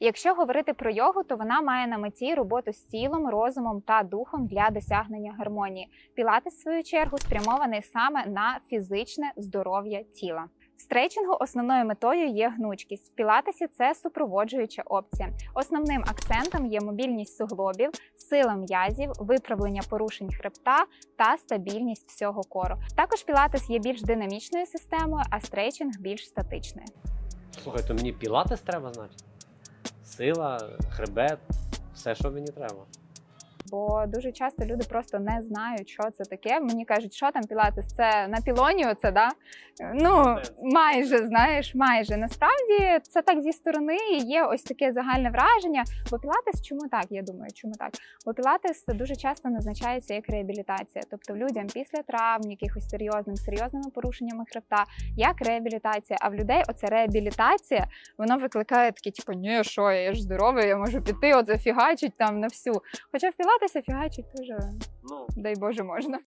Якщо говорити про йогу, то вона має на меті роботу з тілом, розумом та духом для досягнення гармонії. Пілатес, в свою чергу, спрямований саме на фізичне здоров'я тіла. В стретчингу основною метою є гнучкість. В пілатесі це супроводжуюча опція. Основним акцентом є мобільність суглобів, сила м'язів, виправлення порушень хребта та стабільність всього кору. Також пілатес є більш динамічною системою, а стретчинг більш статичною. Слухай, то мені пілатес треба знати? Сила, хребет, все, що мені треба. Бо дуже часто люди просто не знають, що це таке. Мені кажуть, що там пілатес, це на пілоні, оце, да? Ну, майже, знаєш, майже. Насправді це так зі сторони є ось таке загальне враження. Бо пілатес, чому так? Я думаю, чому так? Бо пілатес дуже часто назначається як реабілітація, тобто людям після травм, якихось серйозним, серйозними порушеннями хребта, як реабілітація. А в людей оце реабілітація, воно викликає такі, типу, ні, що я ж здоровий, я можу піти, оце фігачить там на всю. Хоча в пілатесі фігачить дуже, Ну, дай Боже, можна.